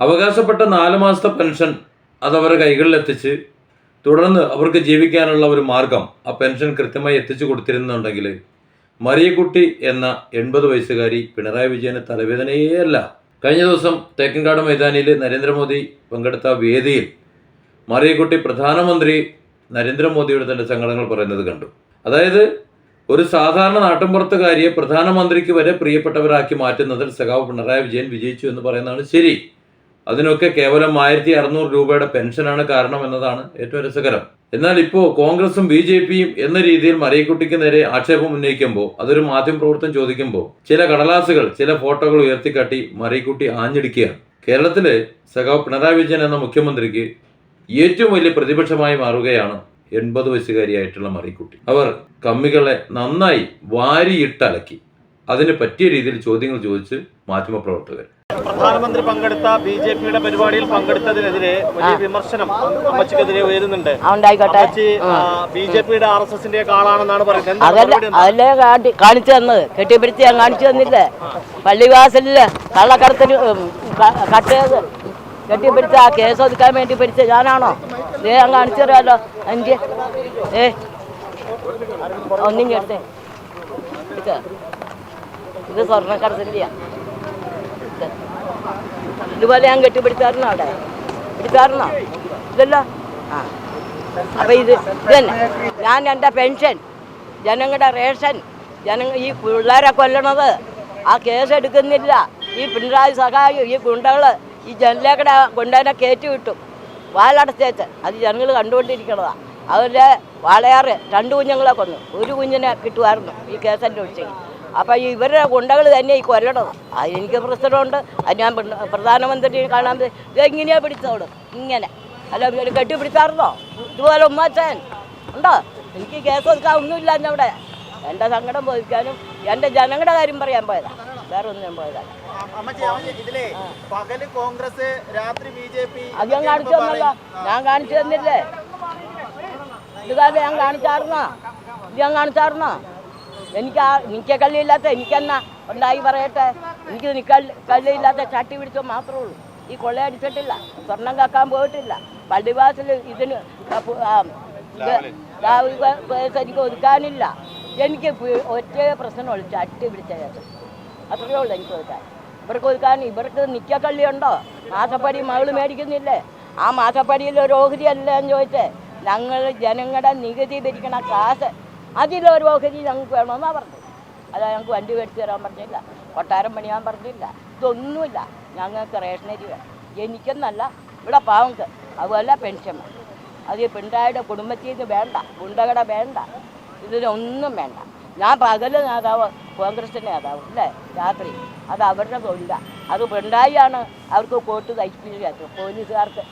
അവകാശപ്പെട്ട നാല് മാസത്തെ പെൻഷൻ അത് അവരുടെ കൈകളിലെത്തിച്ച് തുടർന്ന് അവർക്ക് ജീവിക്കാനുള്ള ഒരു മാർഗം ആ പെൻഷൻ കൃത്യമായി എത്തിച്ചു കൊടുത്തിരുന്നുണ്ടെങ്കിൽ മറിയക്കുട്ടി എന്ന എൺപത് വയസ്സുകാരി പിണറായി വിജയന് തലവേദനയേ അല്ല. കഴിഞ്ഞ ദിവസം തേക്കൻകാട് മൈതാനിയിൽ നരേന്ദ്രമോദി പങ്കെടുത്ത വേദിയിൽ മറിയക്കുട്ടി പ്രധാനമന്ത്രി നരേന്ദ്രമോദിയുടെ തന്നെ സങ്കടങ്ങൾ പറയുന്നത് കണ്ടു. അതായത് ഒരു സാധാരണ നാട്ടിൻപുറത്തുകാരിയെ പ്രധാനമന്ത്രിക്ക് വരെ പ്രിയപ്പെട്ടവരാക്കി മാറ്റുന്നതിൽ സഖാവ് പിണറായി വിജയൻ വിജയിച്ചു എന്ന് പറയുന്നതാണ് ശരി. അതിനൊക്കെ കേവലം ആയിരത്തി അറുന്നൂറ് രൂപയുടെ പെൻഷനാണ് കാരണം എന്നതാണ് ഏറ്റവും രസകരം. എന്നാൽ ഇപ്പോൾ കോൺഗ്രസും ബി ജെ പിയും എന്ന രീതിയിൽ മറിയക്കുട്ടിക്ക് നേരെ ആക്ഷേപം ഉന്നയിക്കുമ്പോൾ അതൊരു മാധ്യമ പ്രവർത്തനം ചോദിക്കുമ്പോൾ ചില കടലാസുകൾ ചില ഫോട്ടോകൾ ഉയർത്തിക്കാട്ടി മറിയക്കുട്ടി ആഞ്ഞടിക്കുകയാണ്. കേരളത്തിലെ സഖാവ് പിണറായി വിജയൻ എന്ന മുഖ്യമന്ത്രിക്ക് ഏറ്റവും വലിയ പ്രതിപക്ഷമായി മാറുകയാണ് എൺപത് വയസ്സുകാരിയായിട്ടുള്ള മറിക്കുട്ടി അവർ കമ്മികളെ നന്നായി വാരിയിട്ടലക്കി അതിന് പറ്റിയ രീതിയിൽ ചോദ്യങ്ങൾ ചോദിച്ച് മാധ്യമപ്രവർത്തകർ പ്രധാനമന്ത്രി പങ്കെടുത്ത ബി ജെ പിയുടെ പരിപാടിയിൽ പങ്കെടുത്തതിനെതിരെ വലിയ വിമർശനം അമ്മച്ചിക്കെതിരെ ഉയരുന്നുണ്ട്. അമ്മച്ചി ബി ജെ പിയുടെ ആർ എസ് എസിന്റെ കാളാണെന്നാണ് ആളാണെന്നാണ് പറയുന്നത്. അതല്ല കാണിച്ചു തന്നത്. കെട്ടിപ്പിടിച്ച് ഞാൻ കാണിച്ചു തന്നില്ലേ? പള്ളിവാസലിൽ കള്ളക്കടത്തിന് കട്ടയത് കെട്ടിപ്പിടിച്ച് ആ കേസ് ഒതുക്കാൻ വേണ്ടി പിടിച്ച ഞാനാണോ? നീ ഞാൻ കാണിച്ചു തരാമല്ലോ എനിക്ക് ഏ. ഒന്നും കേട്ടേ ഇത് ഇത് സ്വർണക്കടത്തിന്റെയാ ഇത്. ഇതുപോലെ ഞാൻ കെട്ടിപ്പിടിച്ചായിരുന്നോ അവിടെ? പിടിച്ചായിരുന്നോ ഇതല്ലോ? ആ. അപ്പൊ ഇത് തന്നെ ഞാൻ എന്റെ പെൻഷൻ ജനങ്ങളുടെ റേഷൻ ജനങ്ങൾ ഈ പിള്ളേരെ കൊല്ലണത്. ആ കേസ് എടുക്കുന്നില്ല. ഈ പിണറായി സഹായം ഈ ഗുണ്ടകൾ ഈ ജനലേക്കടെ ഗുണ്ടേനെ കയറ്റി വിട്ടു. വാലടച്ചേച്ച്. അത് ജനങ്ങൾ കണ്ടുകൊണ്ടിരിക്കണതാ. അവരുടെ വാളയാറ് രണ്ട് കുഞ്ഞുങ്ങളെ കൊന്നു. ഒരു കുഞ്ഞിനെ കിട്ടുമായിരുന്നു ഈ കേസന്റെ ഒഴിച്ചെങ്കിൽ അപ്പം ഇവരുടെ ഗുണ്ടകൾ തന്നെ ഈ കൊല്ലണത്. അത് എനിക്ക് പ്രശ്നമുണ്ട്. അത് ഞാൻ പ്രധാനമന്ത്രി കാണാൻ ഇതെങ്ങനെയാണ് പിടിച്ചോട് ഇങ്ങനെ. അല്ല കെട്ടി കെട്ടിപ്പിടിച്ചായിരുന്നോ? ഇതുപോലെ ഉമ്മാച്ചൻ. ഉണ്ടോ? എനിക്ക് കേസ് കൊടുക്കാൻ ഒന്നുമില്ല എന്റെ അവിടെ. എന്റെ സങ്കടം പോയിക്കാനും എന്റെ ജനങ്ങളുടെ കാര്യം പറയാൻ പോയതാ. വേറെ ഒന്നും പോയതാ. അത് ഞാൻ കാണിച്ചു തന്നല്ലോ. ഞാൻ കാണിച്ചു തന്നില്ലേ? ഇതുകാരെ ഞാൻ കാണിച്ചായിരുന്നോ? ഇത് ഞാൻ കാണിച്ചായിരുന്നോ? എനിക്ക് ആ എനിക്ക് കള്ളിയില്ലാത്ത എനിക്കെന്നാ ഉണ്ടായി പറയട്ടെ? എനിക്ക് നിക്ക- കള്ളിയില്ലാത്ത ചട്ടി പിടിച്ചോ മാത്രമേ ഉള്ളൂ. ഈ കൊള്ളയടിച്ചിട്ടില്ല സ്വർണം കാക്കാൻ പോയിട്ടില്ല. പള്ളിവാസിൽ ഇതിന് എനിക്ക് ഒതുക്കാനില്ല. എനിക്ക് ഒറ്റ പ്രശ്നമുള്ളൂ ചട്ടി പിടിച്ച ചേട്ടൻ അത്രയേ ഉള്ളൂ എനിക്ക് ഒതുക്കാൻ. ഇവർക്ക് ഒതുക്കാൻ ഇവർക്ക് നിക്കക്കള്ളിയുണ്ടോ മാസപ്പടി മകൾ മേടിക്കുന്നില്ലേ? ആ മാസപ്പടിയിൽ ഒരു ഓഹരി അല്ല എന്ന് ചോദിച്ചേ. ഞങ്ങൾ ജനങ്ങളുടെ നികുതി ഭരിക്കണ കാശ് അതിലൊരു ഓഹരി ഞങ്ങൾക്ക് വേണമെന്നാണ് പറഞ്ഞത്. അത് ഞങ്ങൾക്ക് വണ്ടി മേടിച്ച് തരാൻ പറഞ്ഞില്ല. കൊട്ടാരം പണിയാൻ പറഞ്ഞില്ല. ഇതൊന്നുമില്ല. ഞങ്ങൾക്ക് റേഷനരി വേണം. എനിക്കെന്നല്ല ഇവിടെ പാവങ്ങൾക്ക് അതുപോലെ പെൻഷൻ വേണം അത് ഈ പിണറായിയുടെ കുടുംബത്തിൽ നിന്ന് വേണ്ട ഗുണ്ടകട വേണ്ട. ഇതിനൊന്നും വേണ്ട. ഞാൻ പകൽ നേതാവ് കോൺഗ്രസിന്റെ നേതാവ് അല്ലേ? രാത്രി. അത് അവരുടെ തൊഴിലാണ് അത് പിണറായിയാണ് അവർക്ക് കോട്ട് തയ്പ്പിച്ചത് പോലീസുകാർക്ക്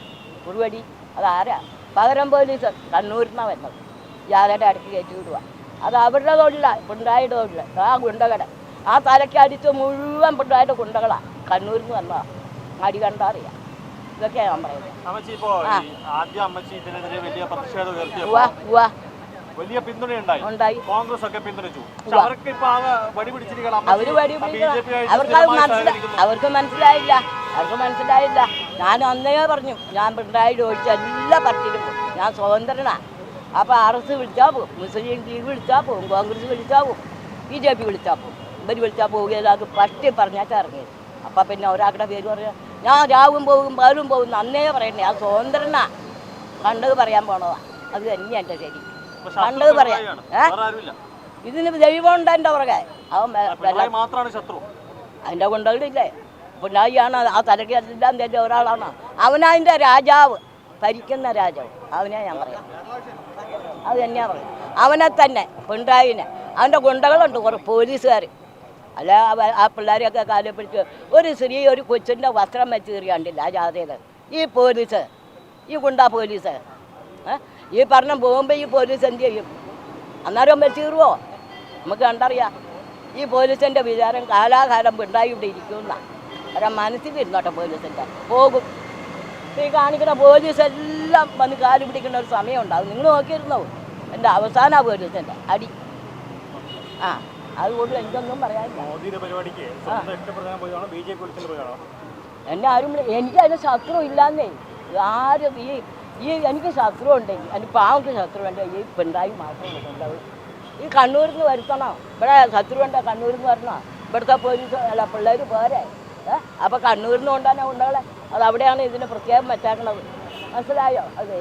കുറുവടി. അതാരാ? പകരം പോലീസ്. കണ്ണൂരിൽ നിന്നാണ് വരുന്നത്. ജാഥയുടെ അടുത്ത് കയറ്റി വിടുക. അത് അവരുടെ തൊഴിലാണ് പിണറായിയുടെ തൊഴിലാണ് ആ ഗുണ്ടകട ആ തലക്കടിച്ച് മുഴുവൻ പിണറായിയുടെ ഗുണ്ടകളാണ് കണ്ണൂരിൽ നിന്ന് വന്നതാ. അടി കണ്ടാ അറിയാം ഇതൊക്കെയാണ് ഞാൻ പറയുന്നത്. വലിയ പിന്തുണയുണ്ടായി. കോൺഗ്രസ് ഒക്കെ പിന്തുണച്ചു. അവർക്ക് അവർക്ക് മനസ്സിലായില്ല. അവർക്ക് മനസ്സിലായില്ല. ഞാൻ അന്നേ പറഞ്ഞു ഞാൻ പിണറായി ചോദിച്ച എല്ലാ പാർട്ടിയിലും ഞാൻ സ്വതന്ത്രനാ. അപ്പോൾ ആർ എസ് വിളിച്ചാൽ പോകും മുസ്ലിം ലീഗ് വിളിച്ചാൽ പോകും കോൺഗ്രസ് വിളിച്ചാൽ പോകും ബി ജെ പി വിളിച്ചാൽ പോകും ഇവർ വിളിച്ചാൽ പോവുകയില്ല അത് പട്ടി പറഞ്ഞാച്ചാൽ ഇറങ്ങിയത്. അപ്പം പിന്നെ ഒരാളുടെ പേര് പറയാ ഞാൻ രാവും പോകും പകലും പോകും അന്നേ പറയണ്ടേ? ആ സ്വതന്ത്രനാ. കണ്ടത് പറയാൻ പോണതാ. അത് തന്നെയാ എന്റെ ശരി. കണ്ടത് പറയാം. ഇതിന് ദൈവം ഉണ്ട് എന്റെ പുറകെ. അവൻ ശത്രു. അതിന്റെ ഗുണ്ടകളില്ലേ? പിണറായിയാണ് ആ തലക്കെല്ലാം തന്നെ ഒരാളാണ്. അവനതിന്റെ രാജാവ്. ഭരിക്കുന്ന രാജാവ്. അവനെ ഞാൻ പറയാം. അത് തന്നെയാ പറഞ്ഞു അവനെ തന്നെ പിണറായിനെ അവന്റെ ഗുണ്ടകളുണ്ട് കുറേ പോലീസുകാർ. അല്ല ആ പിള്ളേരെയൊക്കെ കാലിൽ പിടിച്ച് ഒരു സ്ത്രീ ഒരു കൊച്ചിന്റെ വസ്ത്രം വെച്ച് കയറിയാണ്ടില്ല ആ ജാഥയിൽ ഈ പോലീസ് ഈ ഗുണ്ട പോലീസ് ഈ പറഞ്ഞ പോകുമ്പോൾ ഈ പോലീസ് എന്ത് ചെയ്യും? അന്നേരം വെച്ച് കയറുമോ നമുക്ക് കണ്ടറിയാം. ഈ പോലീസിന്റെ വിചാരം കാലാകാലം പിണറായി ഇവിടെ ഇരിക്കുന്ന അവരെ മനസ്സിലിരുന്നോട്ടെ പോലീസിന്റെ. പോകും. ഈ കാണിക്കുന്ന പോലീസ് എല്ലാം വന്ന് കാൽ പിടിക്കുന്ന ഒരു സമയം ഉണ്ടാവും നിങ്ങൾ നോക്കിയിരുന്നോ? എന്റെ അവസാന പോലീസിന്റെ അടി. ആ അതുകൊണ്ട് എനിക്കൊന്നും പറയാനില്ല. എന്നെ ആരും എനിക്ക് അതിന് ശത്രു ഇല്ലാന്നേ. ആരും ഈ ഈ എനിക്ക് ശത്രു ഉണ്ടെങ്കിൽ എന്റെ പാവക്ക് ശത്രു ഉണ്ടെങ്കിൽ ഈ പിണറായി മാത്രമേ ഉണ്ടാവും ഈ കണ്ണൂരിൽ നിന്ന് വരുത്തണം. ഇവിടെ ശത്രു ഉണ്ടോ കണ്ണൂരിൽ നിന്ന് വരണോ. ഇവിടുത്തെ പോലീസ് അല്ല പിള്ളേർ പോരെ. അപ്പൊ അപ്പോൾ കണ്ണൂരിൽ നിന്ന് കൊണ്ടാണ് ഉണ്ടാവളെ അത് അവിടെയാണ് ഇതിന് പ്രത്യേകം വെച്ചേക്കണത് മനസ്സിലായോ? അത്